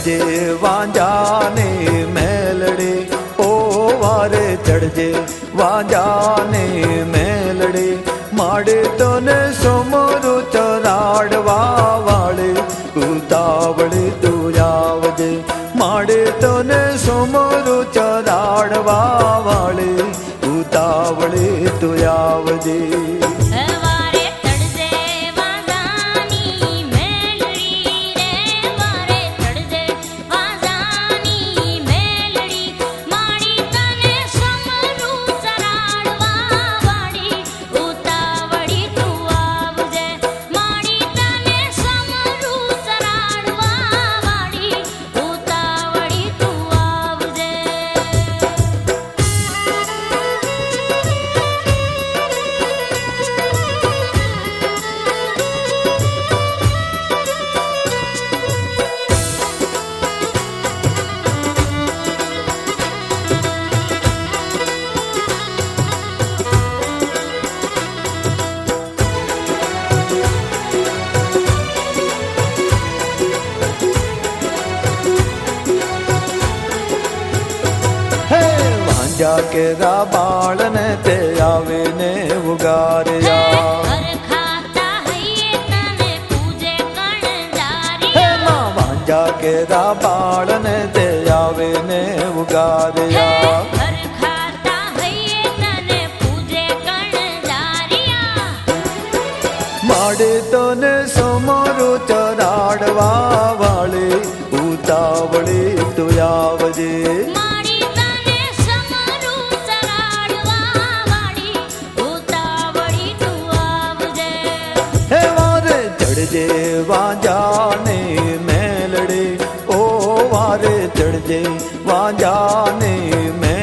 ચડજે વાંજાને મેલડે ઓ વારે ચડજે વાંજાને મેલડે માડે તને સમરો ચરાડવા વાળે ઉતાવળે તું આવજે માડે તને સમરો ચરાડવા વાળે ઉતાવળે તું આવજે કેરા બાળને તે આવીને ઉગાર્યા કેરા બાળને તે આવે ને ઉગાર્યા માડે તને ચડજે વાજાને મેલડે ઓ વારે ચડજે વાજાને મેલડે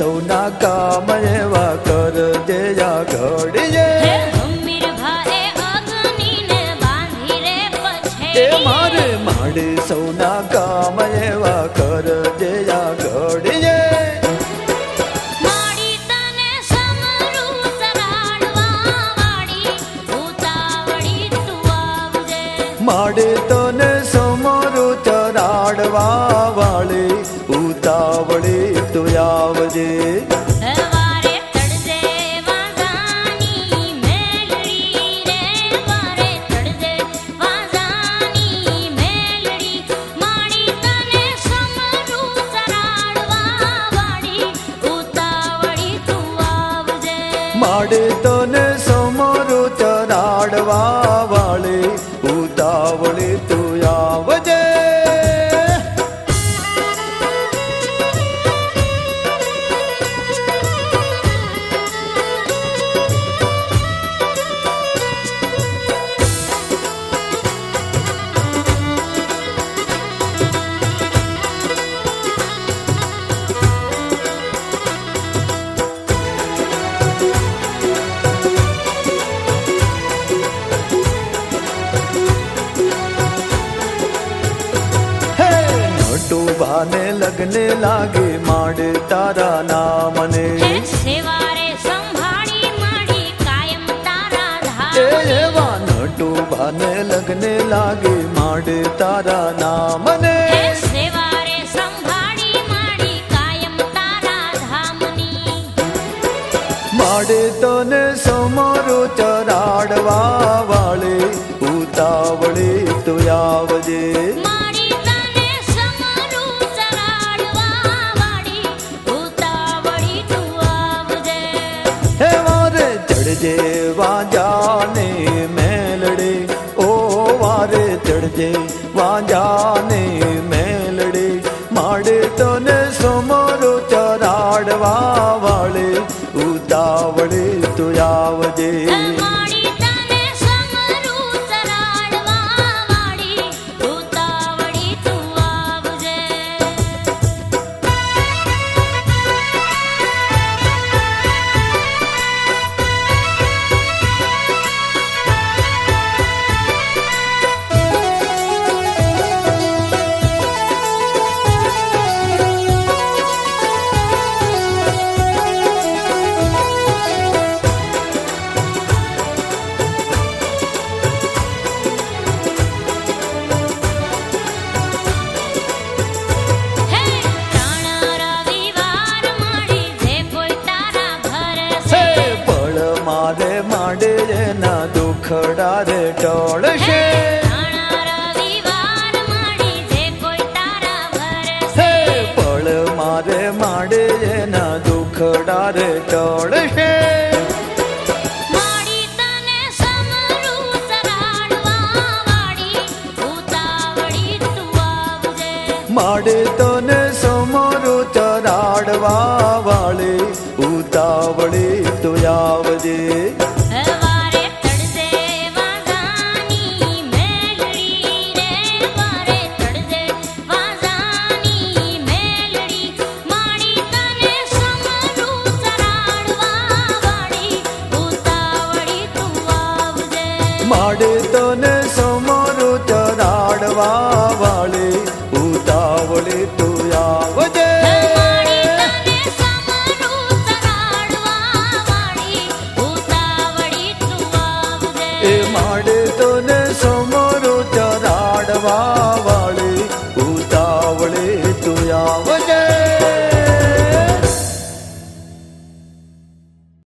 સૌના કામ એવા કરજે યા ઘડીએ. હે અમીર ભાઈ અગનીને બાંધી રે એ મારે માડે સૌના કામ એવા કરજે યા ઘડીએ. માડે તને મેલડી માડી તને સમરું ચરાડવા વાળે ઉતાવળે તું નટુભાને લગ્ન લાગે માડે તારા નામને એવા નટુભાને લગ્ને લાગે માડે તારા નામને મને સેવારે સંભાળી માડી કાયમ માડે તને સમારો ચરાડવા વાળે ઉતાવળે તો આવજે. વાજાને મેલડે, ઓ વારે ચડજે વાજાને મેલડે. માડે તને સમરો ચરાડવા વાળે, ઉતાવળે તું આવજે. એના દુખડા રે ટળશે. પળ મારે માડે એના દુખડા રે ટોળશે. માડે તને સમરું ચરાડવા વાળી ઉતાવળી તું આવજે. માડે તને સમરો ચરાડવા.